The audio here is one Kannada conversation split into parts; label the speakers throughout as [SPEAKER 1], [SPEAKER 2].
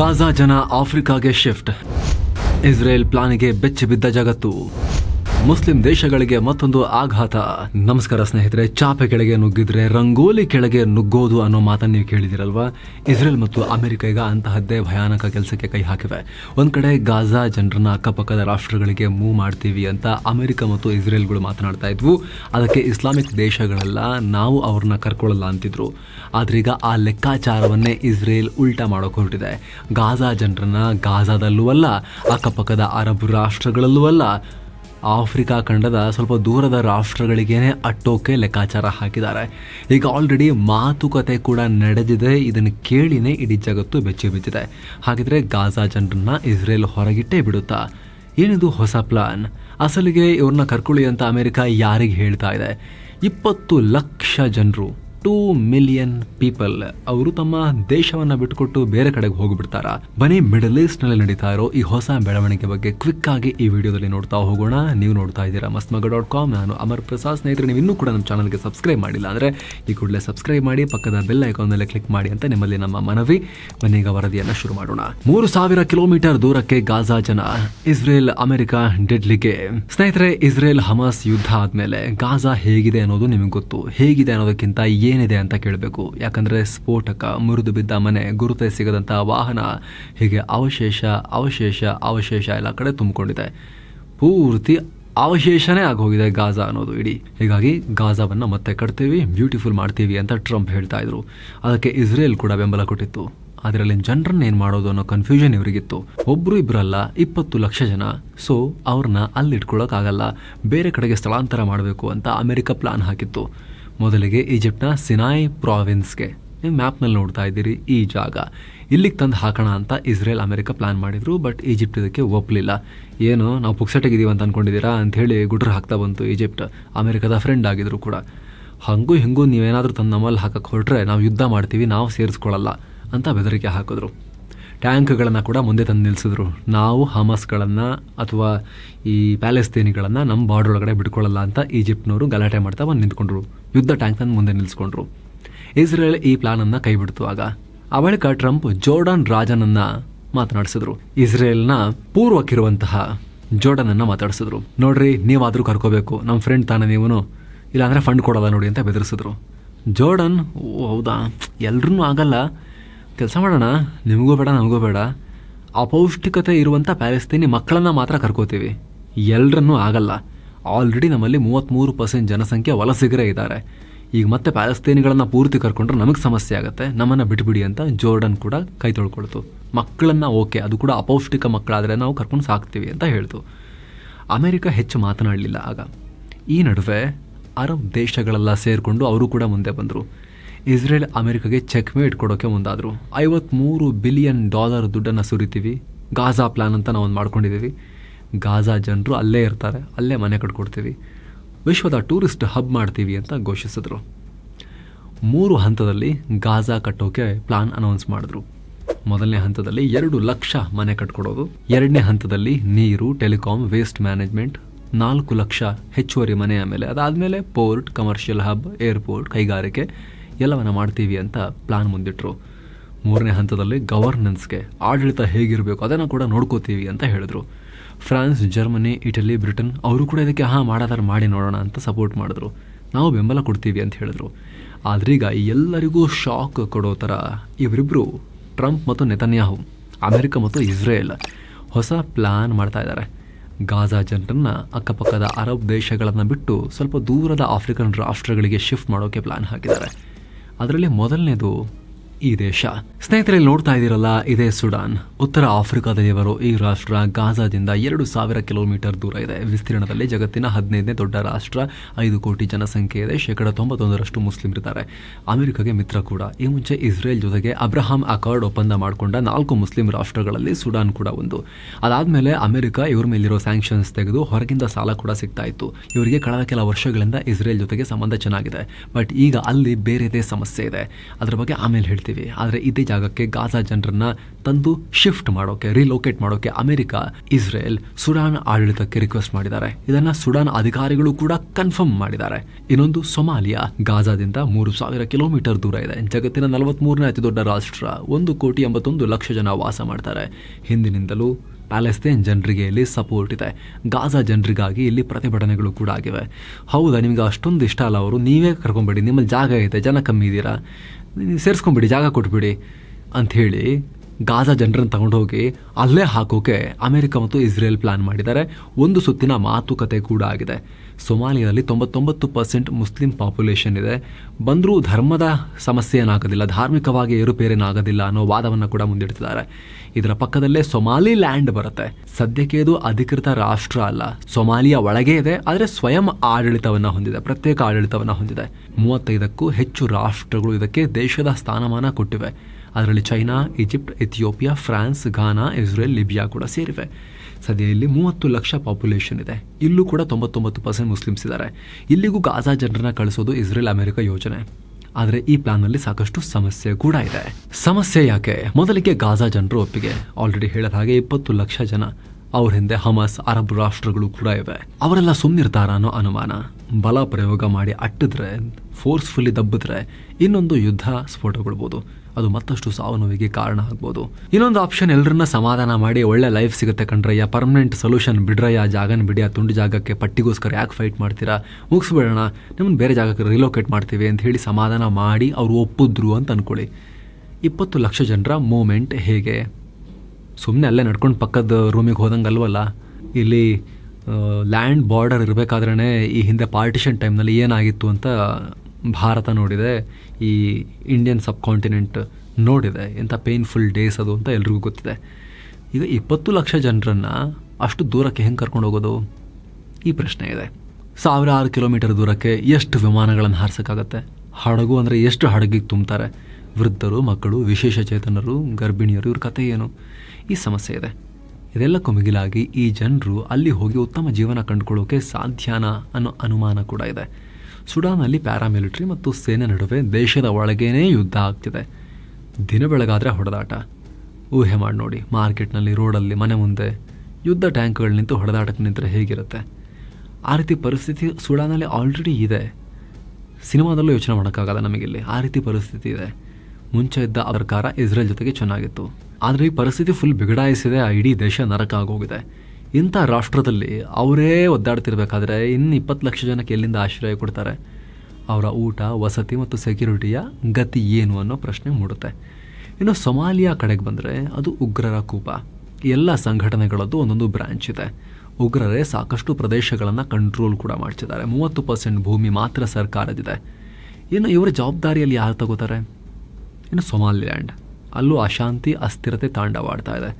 [SPEAKER 1] ಗಾಜಾ ಜನ ಆಫ್ರಿಕಾಗೆ ಶಿಫ್ಟ್. ಇಸ್ರೇಲ್ ಪ್ಲಾನಿಗೆ ಬೆಚ್ಚಿ ಬಿದ್ದ ಜಗತ್ತು. ಮುಸ್ಲಿಂ ದೇಶಗಳಿಗೆ ಮತ್ತೊಂದು ಆಘಾತ. ನಮಸ್ಕಾರ ಸ್ನೇಹಿತರೆ, ಚಾಪೆ ಕೆಳಗೆ ನುಗ್ಗಿದ್ರೆ ರಂಗೋಲಿ ಕೆಳಗೆ ನುಗ್ಗೋದು ಅನ್ನೋ ಮಾತನ್ನು ನೀವು ಕೇಳಿದಿರಲ್ವಾ? ಇಸ್ರೇಲ್ ಮತ್ತು ಅಮೆರಿಕ ಈಗ ಅಂತಹದ್ದೇ ಭಯಾನಕ ಕೆಲಸಕ್ಕೆ ಕೈ ಹಾಕಿವೆ. ಒಂದು ಕಡೆ ಗಾಜಾ ಜನರನ್ನ ಅಕ್ಕಪಕ್ಕದ ರಾಷ್ಟ್ರಗಳಿಗೆ ಮೂವ್ ಮಾಡ್ತೀವಿ ಅಂತ ಅಮೆರಿಕ ಮತ್ತು ಇಸ್ರೇಲ್ಗಳು ಮಾತನಾಡ್ತಾ ಇದ್ವು. ಅದಕ್ಕೆ ಇಸ್ಲಾಮಿಕ್ ದೇಶಗಳೆಲ್ಲ, ನಾವು ಅವ್ರನ್ನ ಕರ್ಕೊಳ್ಳಲ್ಲ ಅಂತಿದ್ರು. ಆದ್ರೀಗ ಆ ಲೆಕ್ಕಾಚಾರವನ್ನೇ ಇಸ್ರೇಲ್ ಉಲ್ಟಾ ಮಾಡೋಕೆ ಹೊರಟಿದೆ. ಗಾಜಾ ಜನರನ್ನ ಗಾಜಾದಲ್ಲೂ ಅಲ್ಲ, ಅಕ್ಕಪಕ್ಕದ ಅರಬ್ ರಾಷ್ಟ್ರಗಳಲ್ಲೂ ಅಲ್ಲ ಆಫ್ರಿಕಾ ಖಂಡದ ಸ್ವಲ್ಪ ದೂರದ ರಾಷ್ಟ್ರಗಳಿಗೇನೆ ಅಟ್ಟೋಕೆ ಲೆಕ್ಕಾಚಾರ ಹಾಕಿದ್ದಾರೆ. ಈಗ ಆಲ್ರೆಡಿ ಮಾತುಕತೆ ಕೂಡ ನಡೆದಿದೆ. ಇದನ್ನು ಕೇಳಿನೇ ಇಡೀ ಜಗತ್ತು ಬೆಚ್ಚಿ ಬಿದ್ದಿದೆ. ಹಾಗಿದ್ರೆ ಗಾಜಾ ಜನರನ್ನ ಇಸ್ರೇಲ್ ಹೊರಗಿಟ್ಟೇ ಬಿಡುತ್ತಾ? ಏನಿದು ಹೊಸ ಪ್ಲಾನ್ ಅಸಲಿಗೆ ಇವ್ರನ್ನ ಕರ್ಕೊಳ್ಳಿ ಅಂತ ಅಮೆರಿಕ ಯಾರಿಗೆ ಹೇಳ್ತಾ ಇದೆ? ಇಪ್ಪತ್ತು ಲಕ್ಷ ಜನರು. ಟೂ ಮಿಲಿಯನ್ ಪೀಪಲ್ ಅವರು ತಮ್ಮ ದೇಶವನ್ನ ಬಿಟ್ಟುಕೊಟ್ಟು ಬೇರೆ ಕಡೆಗೆ ಹೋಗ್ಬಿಡ್ತಾರ. ಬನ್ನಿ ಮಿಡಲ್ ಈಸ್ಟ್ನಲ್ಲಿ ನಡೀತಾ ಇರೋ ಈ ಹೊಸ ಬೆಳವಣಿಗೆ ಬಗ್ಗೆ ಕ್ವಿಕ್ ಆಗಿ ಈ ವಿಡಿಯೋದಲ್ಲಿ ನೋಡ್ತಾ ಹೋಗೋಣ. ನೀವು ನೋಡ್ತಾ ಇದ್ದೀರಾ ಮಸ್ಮಗ ಡಾಟ್ ಕಾಮ್. ನಾನು ಅಮರ್ ಪ್ರಸಾದ್ ಸ್ನೇಹಿತರೆ ನೀವು ಇನ್ನೂ ಕೂಡ ನಮ್ಮ ಚಾನಲ್ಗೆ ಸಬ್ಸ್ಕ್ರೈಬ್ ಮಾಡಿಲ್ಲ ಅಂದ್ರೆ ಈ ಕೂಡಲೇ ಸಬ್ಸ್ಕ್ರೈಬ್ ಮಾಡಿ, ಪಕ್ಕದ ಬೆಲ್ ಐಕಾನ್ ಮೇಲೆ ಕ್ಲಿಕ್ ಮಾಡಿ ಅಂತ ನಿಮ್ಮಲ್ಲಿ ನಮ್ಮ ಮನವಿ. ಬನ್ನೀಗ ವರದಿಯನ್ನ ಶುರು ಮಾಡೋಣ. ಮೂರು ಸಾವಿರ ಕಿಲೋಮೀಟರ್ ದೂರಕ್ಕೆ ಗಾಜಾ ಜನ, ಇಸ್ರೇಲ್, ಅಮೆರಿಕ, ಡೆಡ್ಲಿಗೆ. ಸ್ನೇಹಿತರೆ, ಇಸ್ರೇಲ್, ಹಮಾಸ್ ಯುದ್ಧ ಆದ್ಮೇಲೆ ಗಾಜಾ ಹೇಗಿದೆ ಅನ್ನೋದು ನಿಮಗೆ ಗೊತ್ತು. ಹೇಗಿದೆ ಅನ್ನೋದಕ್ಕಿಂತ ಏನಿದೆ ಅಂತ ಕೇಳಬೇಕು. ಯಾಕಂದರೆ ಸ್ಫೋಟಕ, ಮುರಿದು ಬಿದ್ದ ಮನೆ, ಗುರುತೆ ಸಿಗದಂಥ ವಾಹನ, ಹೀಗೆ ಅವಶೇಷ ಅವಶೇಷ ಅವಶೇಷ ಎಲ್ಲ ಕಡೆ ತುಂಬಿಕೊಂಡಿದೆ. ಪೂರ್ತಿ ಅವಶೇಷನೇ ಆಗೋಗಿದೆ ಗಾಜಾ ಅನ್ನೋದು ಇಡೀ. ಹೀಗಾಗಿ ಗಾಜಾವನ್ನು ಮತ್ತೆ ಕಟ್ತೀವಿ, ಬ್ಯೂಟಿಫುಲ್ ಮಾಡ್ತೀವಿ ಅಂತ ಟ್ರಂಪ್ ಹೇಳ್ತಾ ಇದ್ರು. ಅದಕ್ಕೆ ಇಸ್ರೇಲ್ ಕೂಡ ಬೆಂಬಲ ಕೊಟ್ಟಿತ್ತು. ಅದರಲ್ಲಿ ಜನರನ್ನ ಏನು ಮಾಡೋದು ಅನ್ನೋ ಕನ್ಫ್ಯೂಷನ್ ಇವರಿಗಿತ್ತು. ಒಬ್ಬರು ಇಬ್ಬರಲ್ಲ ಇಪ್ಪತ್ತು ಲಕ್ಷ ಜನ. ಸೊ ಅವ್ರನ್ನ ಅಲ್ಲಿ ಇಟ್ಕೊಳ್ಳೋಕ್ಕಾಗಲ್ಲ ಬೇರೆ ಕಡೆಗೆ ಸ್ಥಳಾಂತರ ಮಾಡಬೇಕು ಅಂತ ಅಮೆರಿಕ ಪ್ಲಾನ್ ಹಾಕಿತ್ತು. ಮೊದಲಿಗೆ ಈಜಿಪ್ಟ್ನ ಸಿನಾಯ್ ಪ್ರಾವಿನ್ಸ್ಗೆ. ನೀವು ಮ್ಯಾಪ್ನಲ್ಲಿ ನೋಡ್ತಾ ಇದ್ದೀರಿ ಈ ಜಾಗ. ಇಲ್ಲಿಗೆ ತಂದು ಹಾಕೋಣ ಅಂತ ಇಸ್ರೇಲ್, ಅಮೆರಿಕ ಪ್ಲ್ಯಾನ್ ಮಾಡಿದರು, ಬಟ್ ಈಜಿಪ್ಟ್ ಇದಕ್ಕೆ ಒಪ್ಪಲಿಲ್ಲ ಏನು, ನಾವು ಪುಕ್ಸೆಟಾಗಿದ್ದೀವಿ ಅಂತ ಅಂದ್ಕೊಂಡಿದ್ದೀರಾ ಅಂತ ಹೇಳಿ ಗುಡ್ರ ಹಾಕ್ತಾ ಬಂತು ಈಜಿಪ್ಟ್. ಅಮೆರಿಕದ ಫ್ರೆಂಡ್ ಆಗಿದ್ರು ಕೂಡ. ಹಂಗೂ ಹಿಂಗೂ ನೀವೇನಾದರೂ ತಂದು ನಮ್ಮಲ್ಲಿ ಹಾಕಕ್ಕೆ ಹೊರಟ್ರೆ ನಾವು ಯುದ್ಧ ಮಾಡ್ತೀವಿ, ನಾವು ಸೇರಿಸ್ಕೊಳ್ಳಲ್ಲ ಅಂತ ಬೆದರಿಕೆ ಹಾಕಿದ್ರು. ಟ್ಯಾಂಕ್ಗಳನ್ನು ಕೂಡ ಮುಂದೆ ತಂದು ನಿಲ್ಲಿಸಿದ್ರು ನಾವು ಹಮಸ್ಗಳನ್ನು ಅಥವಾ ಈ ಪ್ಯಾಲೆಸ್ತೀನಿಗಳನ್ನು ನಮ್ಮ ಬಾರ್ಡರ್ ಒಳಗಡೆ ಬಿಟ್ಕೊಳ್ಳಲ್ಲ ಅಂತ ಈಜಿಪ್ಟ್ನವರು ಗಲಾಟೆ ಮಾಡ್ತಾ ಬಂದು ನಿಂತ್ಕೊಂಡ್ರು. ಯುದ್ಧ ಟ್ಯಾಂಕ್ ತಂದು ಮುಂದೆ ನಿಲ್ಲಿಸ್ಕೊಂಡ್ರು ಇಸ್ರೇಲ್ ಈ ಪ್ಲಾನನ್ನು ಕೈ ಬಿಡ್ತು ಆಗ. ಆ ಬಳಿಕ ಟ್ರಂಪ್ ಜೋರ್ಡನ್ ರಾಜನನ್ನ ಮಾತನಾಡಿಸಿದ್ರು. ಇಸ್ರೇಲ್ನ ಪೂರ್ವಕ್ಕಿರುವಂತಹ ಜೋರ್ಡನನ್ನು ಮಾತಾಡಿಸಿದ್ರು. ನೋಡ್ರಿ, ನೀವಾದರೂ ಕರ್ಕೋಬೇಕು. ನಮ್ಮ ಫ್ರೆಂಡ್ ತಾನೇ ನೀವನು. ಇಲ್ಲಾಂದ್ರೆ ಫಂಡ್ ಕೊಡೋಲ್ಲ ನೋಡಿ ಅಂತ ಬೆದರಿಸಿದ್ರು. ಜೋರ್ಡನ್ ಹೌದಾ? ಎಲ್ರೂ ಆಗಲ್ಲ. ಕೆಲಸ ಮಾಡೋಣ? ನಿಮಗೂ ಬೇಡ, ನಮಗೂ ಬೇಡ. ಅಪೌಷ್ಟಿಕತೆ ಇರುವಂಥ ಪ್ಯಾಲೆಸ್ತೀನಿ ಮಕ್ಕಳನ್ನು ಮಾತ್ರ ಕರ್ಕೋತೀವಿ. ಎಲ್ಲರನ್ನೂ ಆಗಲ್ಲ. ಆಲ್ರೆಡಿ ನಮ್ಮಲ್ಲಿ ಮೂವತ್ತ್ಮೂರು ಪರ್ಸೆಂಟ್ ಜನಸಂಖ್ಯೆ ವಲಸಿಗರೇ ಇದ್ದಾರೆ. ಈಗ ಮತ್ತೆ ಪ್ಯಾಲೆಸ್ತೀನಿಗಳನ್ನು ಪೂರ್ತಿ ಕರ್ಕೊಂಡ್ರೆ ನಮಗೆ ಸಮಸ್ಯೆ ಆಗುತ್ತೆ. ನಮ್ಮನ್ನು ಬಿಟ್ಬಿಡಿ ಅಂತ ಜೋರ್ಡನ್ ಕೂಡ ಕೈ ತೊಳ್ಕೊಳ್ತು. ಮಕ್ಕಳನ್ನು ಓಕೆ, ಅದು ಕೂಡ ಅಪೌಷ್ಟಿಕ ಮಕ್ಕಳಾದರೆ ನಾವು ಕರ್ಕೊಂಡು ಸಾಕ್ತೀವಿ ಅಂತ ಹೇಳ್ತು. ಅಮೆರಿಕ ಹೆಚ್ಚು ಮಾತನಾಡಲಿಲ್ಲ ಆಗ. ಈ ನಡುವೆ ಅರಬ್ ದೇಶಗಳೆಲ್ಲ ಸೇರಿಕೊಂಡು ಅವರು ಕೂಡ ಮುಂದೆ ಬಂದರು. ಇಸ್ರೇಲ್ ಅಮೆರಿಕಗೆ ಚೆಕ್ಮೇಟ್ ಕೊಡೋಕೆ ಮುಂದಾದರು. ಐವತ್ತ್ಮೂರು ಬಿಲಿಯನ್ ಡಾಲರ್ ದುಡ್ಡನ್ನು ಸುರಿತೀವಿ. ಗಾಜಾ ಪ್ಲಾನ್ ಅಂತ ನಾವೊಂದು ಮಾಡ್ಕೊಂಡಿದ್ದೀವಿ ಗಾಜಾ ಜನರು ಅಲ್ಲೇ ಇರ್ತಾರೆ, ಅಲ್ಲೇ ಮನೆ ಕಟ್ಕೊಡ್ತೀವಿ. ವಿಶ್ವದ ಟೂರಿಸ್ಟ್ ಹಬ್ ಮಾಡ್ತೀವಿ ಅಂತ ಘೋಷಿಸಿದ್ರು. ಮೂರು ಹಂತದಲ್ಲಿ ಗಾಜಾ ಕಟ್ಟೋಕೆ ಪ್ಲಾನ್ ಅನೌನ್ಸ್ ಮಾಡಿದ್ರು. ಮೊದಲನೇ ಹಂತದಲ್ಲಿ ಎರಡು ಲಕ್ಷ ಮನೆ ಕಟ್ಕೊಡೋದು. ಎರಡನೇ ಹಂತದಲ್ಲಿ ನೀರು, ಟೆಲಿಕಾಂ, ವೇಸ್ಟ್ ಮ್ಯಾನೇಜ್ಮೆಂಟ್, ನಾಲ್ಕು ಲಕ್ಷ ಹೆಚ್ಚುವರಿ ಮನೆ ಆಮೇಲೆ ಅದಾದಮೇಲೆ ಪೋರ್ಟ್, ಕಮರ್ಷಿಯಲ್ ಹಬ್, ಏರ್ಪೋರ್ಟ್, ಕೈಗಾರಿಕೆ ಎಲ್ಲವನ್ನ ಮಾಡ್ತೀವಿ ಅಂತ ಪ್ಲಾನ್ ಮುಂದಿಟ್ಟರು ಮೂರನೇ ಹಂತದಲ್ಲಿ ಗವರ್ನೆನ್ಸ್ಗೆ ಆಡಳಿತ ಹೇಗಿರಬೇಕು ಅದನ್ನು ಕೂಡ ನೋಡ್ಕೋತೀವಿ ಅಂತ ಹೇಳಿದ್ರು. ಫ್ರಾನ್ಸ್, ಜರ್ಮನಿ, ಇಟಲಿ, ಬ್ರಿಟನ್ ಅವರು ಕೂಡ ಇದಕ್ಕೆ, ಹಾಂ, ಮಾಡೋದಾರು, ಮಾಡಿ ನೋಡೋಣ ಅಂತ ಸಪೋರ್ಟ್ ಮಾಡಿದ್ರು. ನಾವು ಬೆಂಬಲ ಕೊಡ್ತೀವಿ ಅಂತ ಹೇಳಿದ್ರು. ಆದ್ರೀಗ ಎಲ್ಲರಿಗೂ ಶಾಕ್ ಕೊಡೋ ಥರ ಇವರಿಬ್ಬರು ಟ್ರಂಪ್ ಮತ್ತು ನೆತನ್ಯಾಹು, ಅಮೆರಿಕ ಮತ್ತು ಇಸ್ರೇಲ್ ಹೊಸ ಪ್ಲ್ಯಾನ್ ಮಾಡ್ತಾ ಇದ್ದಾರೆ ಗಾಜಾ ಜನರನ್ನ ಅಕ್ಕಪಕ್ಕದ ಅರಬ್ ದೇಶಗಳನ್ನು ಬಿಟ್ಟು ಸ್ವಲ್ಪ ದೂರದ ಆಫ್ರಿಕನ್ ರಾಷ್ಟ್ರಗಳಿಗೆ ಶಿಫ್ಟ್ ಮಾಡೋಕೆ ಪ್ಲ್ಯಾನ್ ಹಾಕಿದ್ದಾರೆ. ಅದರಲ್ಲಿ ಮೊದಲನೇದು ಈ ದೇಶ. ಸ್ನೇಹಿತರೆ, ನೋಡ್ತಾ ಇದ್ದೀರಲ್ಲ, ಇದೇ ಸುಡಾನ್. ಉತ್ತರ ಆಫ್ರಿಕಾದಲ್ಲಿ ಬರೋ ಈ ರಾಷ್ಟ್ರ ಗಾಜಾದಿಂದ ಎರಡು ಸಾವಿರ ಕಿಲೋಮೀಟರ್ ದೂರ ಇದೆ. ವಿಸ್ತೀರ್ಣದಲ್ಲಿ ಜಗತ್ತಿನ ಹದಿನೈದನೇ ದೊಡ್ಡ ರಾಷ್ಟ್ರ. ಐದು ಕೋಟಿ ಜನಸಂಖ್ಯೆ ಇದೆ. ಶೇಕಡ ತೊಂಬತ್ತೊಂದರಷ್ಟು ಇರ್ತಾರೆ ಅಮೆರಿಕಗೆ ಮಿತ್ರ ಕೂಡ. ಈ ಮುಂಚೆ ಇಸ್ರೇಲ್ ಜೊತೆಗೆ ಅಬ್ರಹಾಂ ಅಕಾರ್ಡ್ ಒಪ್ಪಂದ ಮಾಡಿಕೊಂಡ ನಾಲ್ಕು ಮುಸ್ಲಿಂ ರಾಷ್ಟ್ರಗಳಲ್ಲಿ ಸುಡಾನ್ ಕೂಡ ಒಂದು. ಅದಾದಮೇಲೆ ಅಮೆರಿಕ ಇವ್ರ ಮೇಲಿರೋ ಸ್ಯಾಂಕ್ಷನ್ಸ್ ತೆಗೆದು ಹೊರಗಿಂದ ಸಾಲ ಕೂಡ ಸಿಗ್ತಾ ಇತ್ತು. ಇವರಿಗೆ ಕಳೆದ ಕೆಲ ವರ್ಷಗಳಿಂದ ಇಸ್ರೇಲ್ ಜೊತೆಗೆ ಸಂಬಂಧ ಚೆನ್ನಾಗಿದೆ. ಬಟ್ ಈಗ ಅಲ್ಲಿ ಬೇರೆದೇ ಸಮಸ್ಯೆ ಇದೆ. ಅದರ ಬಗ್ಗೆ ಆಮೇಲೆ ಹೇಳ್ತೀನಿ. ಮಾಡ್ತೀವಿ. ಆದರೆ ಇದೇ ಜಾಗಕ್ಕೆ ಗಾಜಾ ಜನರನ್ನ ತಂದು ಶಿಫ್ಟ್ ಮಾಡೋಕೆ, ರಿಲೋಕೇಟ್ ಮಾಡೋಕೆ ಅಮೆರಿಕ, ಇಸ್ರೇಲ್, ಸುಡಾನ್ ಆಡಳಿತಕ್ಕೆ ರಿಕ್ವೆಸ್ಟ್ ಮಾಡಿದ್ದಾರೆ. ಇದನ್ನ ಸುಡಾನ್ ಅಧಿಕಾರಿಗಳು ಕೂಡ ಕನ್ಫರ್ಮ್ ಮಾಡಿದ್ದಾರೆ. ಇನ್ನೊಂದು ಸೊಮಾಲಿಯಾ ಗಾಜಾದಿಂದ ಮೂರು ಸಾವಿರ ಕಿಲೋಮೀಟರ್ ದೂರ ಇದೆ. ಜಗತ್ತಿನ ನಲವತ್ಮೂರನೇ ಅತಿ ದೊಡ್ಡ ರಾಷ್ಟ್ರ. ಒಂದು ಕೋಟಿ ಎಂಬತ್ತೊಂದು ಲಕ್ಷ ಜನ ವಾಸ ಮಾಡ್ತಾರೆ. ಹಿಂದಿನಿಂದಲೂ ಪ್ಯಾಲೆಸ್ತೇನ್ ಜನರಿಗೆ ಇಲ್ಲಿ ಸಪೋರ್ಟ್ ಇದೆ. ಗಾಜಾ ಜನರಿಗಾಗಿ ಇಲ್ಲಿ ಪ್ರತಿಭಟನೆಗಳು ಕೂಡ ಆಗಿವೆ. ಹೌದಾ, ನಿಮ್ಗೆ ಅಷ್ಟೊಂದು ಇಷ್ಟ ಅಲ್ಲ ಅವರು? ನೀವೇ ಕರ್ಕೊಂಬೇಡಿ. ನಿಮ್ಮಲ್ಲಿ ಜಾಗ ಇದೆ ಜನ ಕಮ್ಮಿ ಇದ್ದೀರಾ ಸೇರಿಸ್ಕೊಂಬಿಡಿ, ಜಾಗ ಕೊಟ್ಬಿಡಿ ಅಂಥೇಳಿ ಗಾಜಾ ಜನರನ್ನು ತಗೊಂಡೋಗಿ ಅಲ್ಲೇ ಹಾಕೋಕೆ ಅಮೆರಿಕ ಮತ್ತು ಇಸ್ರೇಲ್ ಪ್ಲ್ಯಾನ್ ಮಾಡಿದ್ದಾರೆ. ಒಂದು ಸುತ್ತಿನ ಮಾತುಕತೆ ಕೂಡ ಆಗಿದೆ. ಸೊಮಾಲಿಯಾದಲ್ಲಿ ತೊಂಬತ್ತೊಂಬತ್ತು ಪರ್ಸೆಂಟ್ ಮುಸ್ಲಿಂ ಪಾಪ್ಯುಲೇಷನ್ ಇದೆ. ಬಂದರೂ ಧರ್ಮದ ಸಮಸ್ಯೆ ಏನಾಗೋದಿಲ್ಲ ಧಾರ್ಮಿಕವಾಗಿ ಏರುಪೇರೇನಾಗೋದಿಲ್ಲ ಅನ್ನೋ ವಾದವನ್ನು ಕೂಡ ಮುಂದಿಡ್ತಿದ್ದಾರೆ. ಇದರ ಪಕ್ಕದಲ್ಲೇ ಸೊಮಾಲಿ ಲ್ಯಾಂಡ್ ಬರುತ್ತೆ. ಸದ್ಯಕ್ಕೆ ಇದು ಅಧಿಕೃತ ರಾಷ್ಟ್ರ ಅಲ್ಲ. ಸೊಮಾಲಿಯಾ ಒಳಗೆ ಇದೆ, ಆದರೆ ಸ್ವಯಂ ಆಡಳಿತವನ್ನು ಹೊಂದಿದೆ, ಪ್ರತ್ಯೇಕ ಆಡಳಿತವನ್ನು ಹೊಂದಿದೆ. ಮೂವತ್ತೈದಕ್ಕೂ ಹೆಚ್ಚು ರಾಷ್ಟ್ರಗಳು ಇದಕ್ಕೆ ದೇಶದ ಸ್ಥಾನಮಾನ ಕೊಟ್ಟಿವೆ. ಅದರಲ್ಲಿ China, Egypt Ethiopia France, Ghana, Israel, Libya ಕೂಡ ಸೇರಿವೆ. ಸದ್ಯ ಇಲ್ಲಿ ಮೂವತ್ತು ಲಕ್ಷ ಪಾಪ್ಯುಲೇಷನ್ ಇದೆ. ಇಲ್ಲೂ ಕೂಡ ತೊಂಬತ್ತೊಂಬತ್ತು ಪರ್ಸೆಂಟ್ ಮುಸ್ಲಿಮ್ಸ್ ಇದ್ದಾರೆ. ಇಲ್ಲಿಗೂ ಗಾಜಾ ಜನರನ್ನ ಕಳಿಸೋದು ಇಸ್ರೇಲ್, ಅಮೆರಿಕ ಯೋಜನೆ. ಆದರೆ ಈ ಪ್ಲಾನ್ನಲ್ಲಿ ಸಾಕಷ್ಟು ಸಮಸ್ಯೆ ಕೂಡ ಇದೆ. ಸಮಸ್ಯೆ ಯಾಕೆ? ಮೊದಲಿಗೆ ಗಾಜಾ ಜನರು ಒಪ್ಪಿಗೆ. ಆಲ್ರೆಡಿ ಹೇಳಿದ ಹಾಗೆ ಇಪ್ಪತ್ತು ಲಕ್ಷ ಜನ. ಅವ್ರ ಹಿಂದೆ ಹಮಾಸ್, ಅರಬ್ ರಾಷ್ಟ್ರಗಳು ಕೂಡ ಇವೆ. ಅವರೆಲ್ಲ ಸುಮ್ಮನಿರ್ತಾರ ಅನ್ನೋ ಅನುಮಾನ. ಬಲ ಪ್ರಯೋಗ ಮಾಡಿ ಅಟ್ಟಿದ್ರೆ ಫೋರ್ಸ್ಫುಲ್ಲಿ ದಬ್ಬಿದ್ರೆ ಇನ್ನೊಂದು ಯುದ್ಧ ಸ್ಫೋಟಗೊಳ್ಬೋದು. ಅದು ಮತ್ತಷ್ಟು ಸಾವು ನೋವಿಗೆ ಕಾರಣ ಆಗ್ಬೋದು. ಇನ್ನೊಂದು ಆಪ್ಷನ್ ಎಲ್ಲರನ್ನ ಸಮಾಧಾನ ಮಾಡಿ ಒಳ್ಳೆ ಲೈಫ್ ಸಿಗುತ್ತೆ ಕಣ್ರಯ್ಯ. Permanent solution ಬಿಡ್ರಯ್ಯ. ಜಾಗನ ಬಿಡಿ. ತುಂಡು ಜಾಗಕ್ಕೆ ಪಟ್ಟಿಗೋಸ್ಕರ ಯಾಕೆ ಫೈಟ್ ಮಾಡ್ತೀರಾ? ಮುಗಿಸ್ಬಿಡೋಣ. ನಿಮ್ಮನ್ನು ಬೇರೆ ಜಾಗಕ್ಕೆ ರಿಲೋಕೇಟ್ ಮಾಡ್ತೀವಿ ಅಂತ ಹೇಳಿ ಸಮಾಧಾನ ಮಾಡಿ ಅವರು ಒಪ್ಪಿದ್ರು ಅಂತ ಅಂದ್ಕೊಳ್ಳಿ ಇಪ್ಪತ್ತು ಲಕ್ಷ ಜನರ ಮೂಮೆಂಟ್ ಹೇಗೆ? ಸುಮ್ಮನೆ ಅಲ್ಲೇ ನಡ್ಕೊಂಡು ಪಕ್ಕದ ರೂಮಿಗೆ ಹೋದಂಗೆ ಅಲ್ವಲ್ಲ ಇಲ್ಲಿ ಲ್ಯಾಂಡ್ ಬಾರ್ಡರ್ ಇರಬೇಕಾದ್ರೇ ಈ ಹಿಂದೆ ಪಾರ್ಟಿಷನ್ ಟೈಮ್ನಲ್ಲಿ ಏನಾಗಿತ್ತು ಅಂತ ಭಾರತ ನೋಡಿದೆ, ಈ ಇಂಡಿಯನ್ ಸಬ್ ಕಾಂಟಿನೆಂಟ್ ನೋಡಿದೆ ಎಂಥ ಪೇನ್ಫುಲ್ ಡೇಸ್ ಅದು ಅಂತ ಎಲ್ರಿಗೂ ಗೊತ್ತಿದೆ. ಈಗ ಇಪ್ಪತ್ತು ಲಕ್ಷ ಜನರನ್ನು ಅಷ್ಟು ದೂರಕ್ಕೆ ಹೆಂಗೆ ಕರ್ಕೊಂಡು ಹೋಗೋದು? ಈ ಪ್ರಶ್ನೆ ಇದೆ. ಸಾವಿರಾರು ಕಿಲೋಮೀಟರ್ ದೂರಕ್ಕೆ ಎಷ್ಟು ವಿಮಾನಗಳನ್ನು ಹಾರಿಸೋಕ್ಕಾಗತ್ತೆ? ಹಡಗು ಅಂದರೆ ಎಷ್ಟು ಹಡಗಿಗೆ ತುಂಬ್ತಾರೆ? ವೃದ್ಧರು, ಮಕ್ಕಳು, ವಿಶೇಷ ಚೇತನರು, ಗರ್ಭಿಣಿಯರು, ಇವ್ರ ಕಥೆ ಏನು? ಈ ಸಮಸ್ಯೆ ಇದೆ. ಇದೆಲ್ಲಕ್ಕೂ ಮಿಗಿಲಾಗಿ ಈ ಜನರು ಅಲ್ಲಿ ಹೋಗಿ ಉತ್ತಮ ಜೀವನ ಕಂಡುಕೊಳ್ಳೋಕೆ ಸಾಧ್ಯನಾ ಅನ್ನೋ ಅನುಮಾನ ಕೂಡ ಇದೆ. ಸುಡಾನಲ್ಲಿ ಪ್ಯಾರಾಮಿಲಿಟರಿ ಮತ್ತು ಸೇನೆ ನಡುವೆ ದೇಶದ ಒಳಗೇನೇ ಯುದ್ಧ ಆಗ್ತಿದೆ. ದಿನ ಬೆಳಗಾದರೆ ಹೊಡೆದಾಟ. ಊಹೆ ಮಾಡಿ ನೋಡಿ, ಮಾರ್ಕೆಟ್ನಲ್ಲಿ, ರೋಡಲ್ಲಿ, ಮನೆ ಮುಂದೆ. ಯುದ್ಧ ಟ್ಯಾಂಕ್ಗಳು ನಿಂತು ಹೊಡೆದಾಟಕ್ಕೆ ನಿಂತರೆ ಹೇಗಿರುತ್ತೆ? ಆ ರೀತಿ ಪರಿಸ್ಥಿತಿ ಸುಡಾನಲ್ಲಿ ಆಲ್ರೆಡಿ ಇದೆ. ಸಿನಿಮಾದಲ್ಲೂ ಯೋಚನೆ ಮಾಡೋಕ್ಕಾಗಲ್ಲ ನಮಗಿಲ್ಲಿ ಆ ರೀತಿ ಪರಿಸ್ಥಿತಿ ಇದೆ. ಮುಂಚೆ ಇದ್ದ ಸರ್ಕಾರ ಇಸ್ರೇಲ್ ಜೊತೆಗೆ ಚೆನ್ನಾಗಿತ್ತು. ಆದರೆ ಈ ಪರಿಸ್ಥಿತಿ ಫುಲ್ ಬಿಗಡಾಯಿಸಿದೆ, ಆ ಇಡೀ ದೇಶ ನರಕ ಆಗೋಗಿದೆ. ಇಂಥ ರಾಷ್ಟ್ರದಲ್ಲಿ ಅವರೇ ಒದ್ದಾಡ್ತಿರ್ಬೇಕಾದ್ರೆ ಇನ್ನು ಇಪ್ಪತ್ತು ಲಕ್ಷ ಜನಕ್ಕೆ ಎಲ್ಲಿಂದ ಆಶ್ರಯ ಕೊಡ್ತಾರೆ? ಅವರ ಊಟ, ವಸತಿ ಮತ್ತು ಸೆಕ್ಯೂರಿಟಿಯ ಗತಿ ಏನು ಅನ್ನೋ ಪ್ರಶ್ನೆ ಮೂಡುತ್ತೆ. ಇನ್ನು ಸೊಮಾಲಿಯಾ ಕಡೆಗೆ ಬಂದರೆ ಅದು ಉಗ್ರರ ಕೂಪ. ಎಲ್ಲ ಸಂಘಟನೆಗಳದ್ದು ಒಂದೊಂದು ಬ್ರಾಂಚ್ ಇದೆ. ಉಗ್ರರೇ ಸಾಕಷ್ಟು ಪ್ರದೇಶಗಳನ್ನು ಕಂಟ್ರೋಲ್ ಕೂಡ ಮಾಡ್ತಿದ್ದಾರೆ. ಮೂವತ್ತು ಪರ್ಸೆಂಟ್ ಭೂಮಿ ಮಾತ್ರ ಸರ್ಕಾರದಿದೆ. ಇನ್ನು ಇವರ ಜವಾಬ್ದಾರಿಯಲ್ಲಿ ಯಾರು ತಗೋತಾರೆ? ಇನ್ನು ಸೊಮಾಲಿಲ್ಯಾಂಡ್. ಅಲ್ಲೂ ಅಶಾಂತಿ, ಅಸ್ಥಿರತೆ ತಾಂಡವಾಡ್ತಾ ಇದೆ.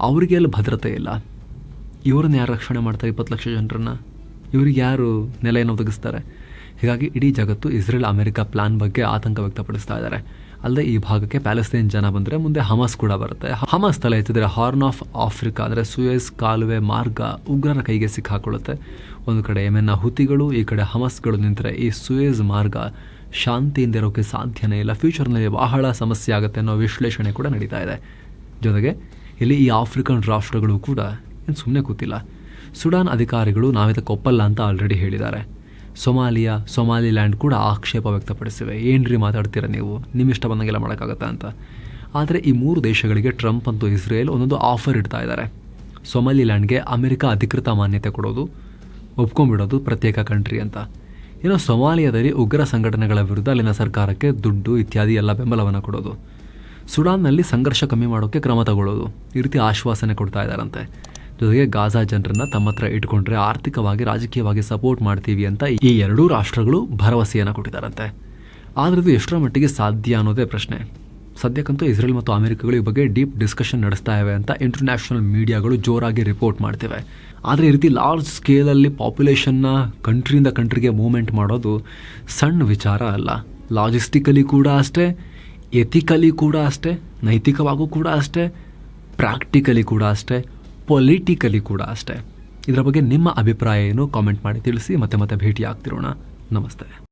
[SPEAKER 1] ಅವರಿಗೆ ಅಲ್ಲಿ ಭದ್ರತೆ ಇಲ್ಲ. ಇವ್ರನ್ನ ಯಾರು ರಕ್ಷಣೆ ಮಾಡ್ತಾರೆ ಇಪ್ಪತ್ತು ಲಕ್ಷ ಜನರನ್ನು? ಇವ್ರಿಗೆ ಯಾರು ನೆಲೆಯನ್ನು ಒದಗಿಸ್ತಾರೆ? ಹೀಗಾಗಿ ಇಡೀ ಜಗತ್ತು ಇಸ್ರೇಲ್, ಅಮೆರಿಕ ಪ್ಲಾನ್ ಬಗ್ಗೆ ಆತಂಕ ವ್ಯಕ್ತಪಡಿಸ್ತಾ ಇದ್ದಾರೆ. ಅಲ್ಲದೆ ಈ ಭಾಗಕ್ಕೆ ಪ್ಯಾಲೆಸ್ತೇನ್ ಜನ ಬಂದರೆ ಮುಂದೆ ಹಮಾಸ್ ಕೂಡ ಬರುತ್ತೆ. ಹಮಾಸ್ ತಲೆ ಎತ್ತಿದ್ರೆ ಹಾರ್ನ್ ಆಫ್ ಆಫ್ರಿಕಾ, ಅಂದರೆ ಸುಯೇಸ್ ಕಾಲುವೆ ಮಾರ್ಗ ಉಗ್ರರ ಕೈಗೆ ಸಿಕ್ಕಾಕೊಳ್ಳುತ್ತೆ. ಒಂದು ಕಡೆ ಎಮೆನ್ನ ಹುತಿಗಳು, ಈ ಕಡೆ ಹಮಸ್ಗಳು ನಿಂತರೆ ಈ ಸುಯೇಸ್ ಮಾರ್ಗ ಶಾಂತಿಯಿಂದ ಇರೋಕ್ಕೆ ಸಾಧ್ಯನೇ ಇಲ್ಲ. ಫ್ಯೂಚರ್ನಲ್ಲಿ ಬಹಳ ಸಮಸ್ಯೆ ಆಗುತ್ತೆ ಅನ್ನೋ ವಿಶ್ಲೇಷಣೆ ಕೂಡ ನಡೀತಾ ಇದೆ. ಜೊತೆಗೆ ಇಲ್ಲಿ ಈ ಆಫ್ರಿಕನ್ ರಾಷ್ಟ್ರಗಳು ಕೂಡ ಏನು ಸುಮ್ಮನೆ ಕೂತಿಲ್ಲ. ಸುಡಾನ್ ಅಧಿಕಾರಿಗಳು ನಾವಿದಕ್ಕೆ ಕೊಪ್ಪಲ್ಲ ಅಂತ ಆಲ್ರೆಡಿ ಹೇಳಿದ್ದಾರೆ. ಸೊಮಾಲಿಯಾ, ಸೊಮಾಲಿಲ್ಯಾಂಡ್ ಕೂಡ ಆಕ್ಷೇಪ ವ್ಯಕ್ತಪಡಿಸಿವೆ. ಏನ್ರಿ ಮಾತಾಡ್ತೀರ ನೀವು? ನಿಮ್ಮ ಇಷ್ಟ ಬಂದಂಗೆಲ್ಲ ಮಾಡೋಕ್ಕಾಗತ್ತಾ ಅಂತ. ಆದರೆ ಈ ಮೂರು ದೇಶಗಳಿಗೆ ಟ್ರಂಪ್ ಅಂತೂ ಇಸ್ರೇಲ್ ಒಂದೊಂದು ಆಫರ್ ಇಡ್ತಾ ಇದ್ದಾರೆ. ಸೊಮಾಲಿಲ್ಯಾಂಡ್ಗೆ ಅಮೆರಿಕ ಅಧಿಕೃತ ಮಾನ್ಯತೆ ಕೊಡೋದು, ಒಪ್ಕೊಂಡ್ಬಿಡೋದು ಪ್ರತ್ಯೇಕ ಕಂಟ್ರಿ ಅಂತ. ಇನ್ನು ಸೊಮಾಲಿಯಾದಲ್ಲಿ ಉಗ್ರ ಸಂಘಟನೆಗಳ ವಿರುದ್ಧ ಅಲ್ಲಿನ ಸರ್ಕಾರಕ್ಕೆ ದುಡ್ಡು ಇತ್ಯಾದಿ ಎಲ್ಲ ಬೆಂಬಲವನ್ನು ಕೊಡೋದು. ಸುಡಾನ್ನಲ್ಲಿ ಸಂಘರ್ಷ ಕಮ್ಮಿ ಮಾಡೋಕ್ಕೆ ಕ್ರಮ ತಗೊಳ್ಳೋದು. ಈ ರೀತಿ ಆಶ್ವಾಸನೆ ಕೊಡ್ತಾ ಇದ್ದಾರಂತೆ. ಜೊತೆಗೆ ಗಾಜಾ ಜನರನ್ನ ತಮ್ಮ ಹತ್ರ ಇಟ್ಕೊಂಡ್ರೆ ಆರ್ಥಿಕವಾಗಿ, ರಾಜಕೀಯವಾಗಿ ಸಪೋರ್ಟ್ ಮಾಡ್ತೀವಿ ಅಂತ ಈ ಎರಡೂ ರಾಷ್ಟ್ರಗಳು ಭರವಸೆಯನ್ನು ಕೊಟ್ಟಿದ್ದಾರಂತೆ. ಆದರೆ ಇದು ಎಷ್ಟರ ಮಟ್ಟಿಗೆ ಸಾಧ್ಯ ಅನ್ನೋದೇ ಪ್ರಶ್ನೆ. ಸದ್ಯಕ್ಕಂತೂ ಇಸ್ರೇಲ್ ಮತ್ತು ಅಮೆರಿಕಗಳು ಈ ಬಗ್ಗೆ ಡೀಪ್ ಡಿಸ್ಕಷನ್ ನಡೆಸ್ತಾ ಇವೆ ಅಂತ ಇಂಟರ್ನ್ಯಾಷನಲ್ ಮೀಡಿಯಾಗಳು ಜೋರಾಗಿ ರಿಪೋರ್ಟ್ ಮಾಡ್ತಿವೆ. ಆದರೆ ಈ ರೀತಿ ಲಾರ್ಜ್ ಸ್ಕೇಲಲ್ಲಿ ಪಾಪ್ಯುಲೇಷನ್ನ ಕಂಟ್ರಿಯಿಂದ ಕಂಟ್ರಿಗೆ ಮೂವ್ಮೆಂಟ್ ಮಾಡೋದು ಸಣ್ಣ ವಿಚಾರ ಅಲ್ಲ. ಲಾಜಿಸ್ಟಿಕಲಿ ಕೂಡ ಅಷ್ಟೇ ಎಥಿಕಲಿ ಕೂಡ ಅಷ್ಟೇ, ನೈತಿಕವಾಗೂ ಕೂಡ ಅಷ್ಟೇ ಪ್ರಾಕ್ಟಿಕಲಿ ಕೂಡ ಅಷ್ಟೇ ಪೊಲಿಟಿಕಲಿ ಕೂಡ ಅಷ್ಟೇ. ಇದರ ಬಗ್ಗೆ ನಿಮ್ಮ ಅಭಿಪ್ರಾಯ ಏನು ಕಾಮೆಂಟ್ ಮಾಡಿ ತಿಳಿಸಿ, ಮತ್ತೆ ಮತ್ತೆ ಭೇಟಿ ಆಗ್ತಿರೋಣ ನಮಸ್ತೆ.